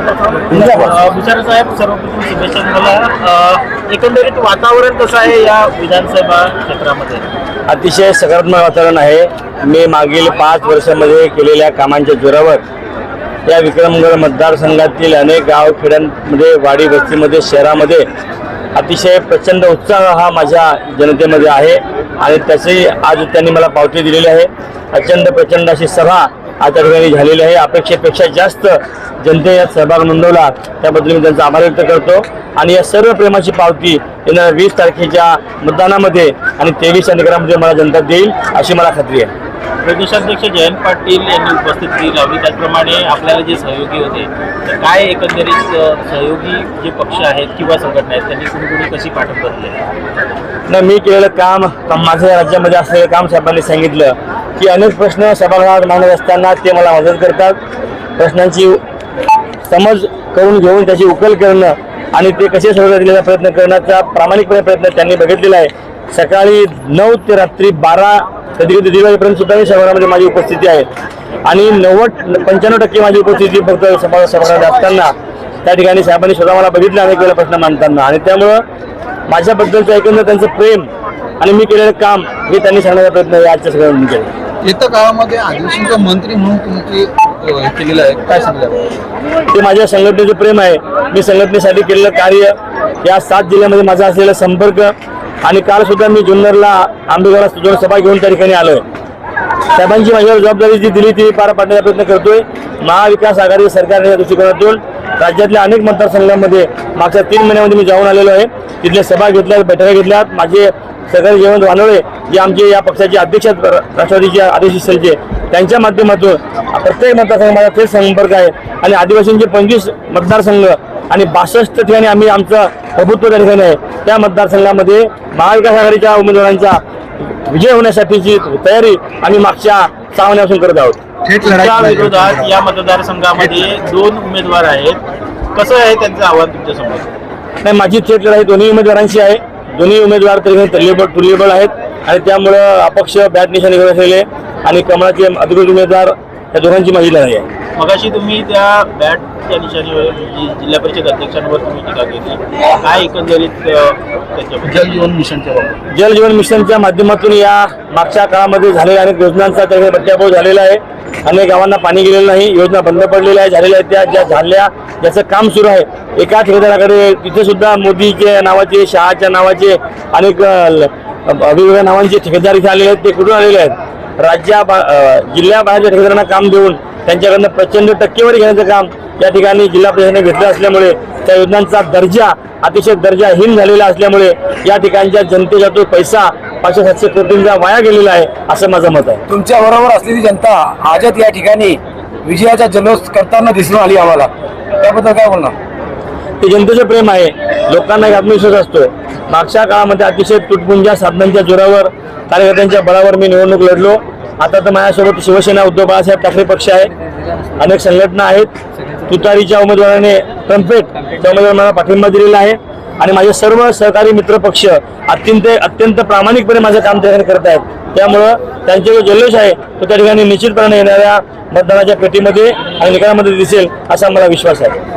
भुसारे साहेब सर्वप्रथम शुभेच्छा तुम्हाला. एकंदरीत वातावरण कसं आहे या विधानसभा क्षेत्रामध्ये? अतिशय सकारात्मक वातावरण आहे. मी मागील पाच वर्षामध्ये केलेल्या कामांच्या जोरावर या विक्रमगड मतदारसंघातील अनेक गाव खेड्यांमध्ये वाडी वस्तीमध्ये शहरामध्ये अतिशय प्रचंड उत्साह हा माझ्या जनतेमध्ये आहे आणि त्याची आज त्यांनी मला पावती दिलेली आहे. प्रचंड प्रचंड अशी सभा आज त्या ठिकाणी झालेली आहे. अपेक्षेपेक्षा जास्त जनते यात सहभाग नोंदवला. त्याबद्दल मी त्यांचा आभार व्यक्त करतो. आणि या सर्व प्रेमाची पावती येणाऱ्या वीस तारखेच्या मतदानामध्ये आणि तेवीस निकालामध्ये मला जनता देईल अशी मला खात्री आहे. प्रदेशाध्यक्ष जयंत पाटील यांनी उपस्थिती लावली त्याचप्रमाणे आपल्याला जे सहयोगी होते तर काय एकंदरीत सहयोगी जे पक्ष आहेत किंवा संघटना आहेत त्यांनी कुणी कुणी कशी बदलले नाही मी केलेलं काम काम माझं या राज्यामध्ये असलेलं काम साहेबांनी सांगितलं. की अनेक प्रश्न सभागृहात मांडत असताना ते मला मदत करतात. प्रश्नांची समज करून घेऊन त्याची उकल करणं आणि ते कसे सोडवण्यात दिलेला प्रयत्न करण्याचा प्रामाणिकपणे प्रयत्न त्यांनी बघितलेला आहे. सकाळी नऊ ते रात्री बारा कधी कधी दीड वाजेपर्यंत सुद्धा मी सभागृहामध्ये माझी उपस्थिती आहे. आणि नव्वद पंच्याण्णव टक्के माझी उपस्थिती फक्त सभा सभागृहात असताना त्या ठिकाणी साहेबांनी स्वतः मला बघितलं अनेक वेळेला प्रश्न मांडताना. आणि त्यामुळं माझ्याबद्दलचं एकंदर त्यांचं प्रेम आणि मी केलेलं काम हे त्यांनी सांगण्याचा प्रयत्न आजच्या सगळ्यांनी केला. येत्या काळामध्ये आदिवासींचा मंत्री म्हणून तुमची केलेलं आहे काय सांगितलं ते माझ्या संघटनेचं प्रेम आहे. मी संघटनेसाठी केलेलं कार्य या सात जिल्ह्यामध्ये माझा असलेला संपर्क आणि काल सुद्धा मी जुन्नरला आंबेगावला दोन सभा घेऊन त्या ठिकाणी आलोय. साहेबांची माझ्यावर जबाबदारी जी दिली ती पार पाडण्याचा प्रयत्न करतोय. महाविकास आघाडी सरकारने या दृष्टिकोनातून राज्यातल्या अनेक मतदारसंघांमध्ये मागच्या तीन महिन्यामध्ये मी जाऊन आलेलो आहे. तिथल्या सभा घेतल्या बैठका घेतल्यात माझे सगळे जयवंत वानोळे जे आमचे या पक्षाचे अध्यक्ष आहेत, राष्ट्रवादीचे आदेश सेलचे त्यांच्या माध्यमातून प्रत्येक मतदारसंघ माझा थेट संपर्क आहे. आणि आदिवासींचे पंचवीस मतदारसंघ आणि बासष्ट ठिकाणी आम्ही आमचं प्रभुत्व त्या ठिकाणी आहे. त्या मतदारसंघामध्ये महाविकास आघाडीच्या उमेदवारांचा विजय होण्यासाठीची तयारी आम्ही मागच्या सहा महिन्यापासून करत आहोत. या मतदारसंघामध्ये दोन उमेदवार आहेत. कसं आहे त्यांचं आव्हान तुमच्यासमोर नाही माझी थेट लढाई दोन्ही उमेदवारांची आहे. दोन्ही उमेदवार तरी तुल्यबळ तुल्यबळ आहेत. आणि त्यामुळं अपक्ष बॅट निशाणी घेऊन असलेले आणि कमळाचे अधिकृत उमेदवार या दोघांची माझी लढाई आहे. मगाशी तुम्ही त्या बॅटच्या निशाणीवर जी जिल्हा परिषद अध्यक्षांवर तुम्ही टीका केली. काय एकंदरीत अ, त्याच्याबद्दल? जल जीवन मिशनच्या जल जीवन मिशनच्या माध्यमातून या मागच्या काळामध्ये झालेल्या अनेक योजनांचा त्याकडे प्रत्याभव झालेला आहे. अनेक गावांना पाणी गेलेलं नाही योजना बंद पडलेल्या आहे झालेल्या आहेत त्या ज्या झाल्या ज्याचं काम सुरू आहे. एका ठेकेदाराकडे तिथे सुद्धा मोदीच्या नावाचे शहाच्या नावाचे अनेक वेगवेगळ्या नावांचे ठेकेदार इथे आलेले आहेत ते कुठून आलेले आहेत? राज्या जिल्ह्याबाहेरच्या ठेकेदारांना काम देऊन त्यांच्याकडनं प्रचंड टक्केवारी घेण्याचं काम या ठिकाणी जिल्हा परिषदेने घेतलं असल्यामुळे त्या योजनांचा दर्जा अतिशय दर्जाहीन झालेला असल्यामुळे या ठिकाणच्या जनतेचा तो पैसा पाचशे सातशे कोटींचा वाया गेलेला आहे असं माझं मत आहे. तुमच्या बरोबर असलेली जनता आजच या ठिकाणी विजयाचा जल्लोष करताना दिसून आली आम्हाला. त्याबद्दल काय बोलणार? ते जनतेचं प्रेम आहे. लोकांना एक आत्मविश्वास असतो. मागच्या काळामध्ये अतिशय तुटपुंजा साधनांच्या जोरावर कार्यकर्त्यांच्या बळावर मी निवडणूक लढलो. आता तर माझ्यासोबत शिवसेना उद्धव बाळासाहेब ठाकरे पक्ष आहे. अनेक संघटना आहेत. तुतारीच्या उमेदवाराने ट्रम्पेट त्या उमेदवार पाठिंबा दिलेला आहे. आणि माझे सर्व सहकारी मित्र पक्ष अत्यंत अत्यंत प्रामाणिकपणे माझं काम त्या ठिकाणी करत आहेत. त्यामुळं त्यांचे जो जल्लोष आहे तो त्या ठिकाणी निश्चितपणे येणाऱ्या मतदानाच्या पेटीमध्ये आणि निकालामध्ये दिसेल असा मला विश्वास आहे.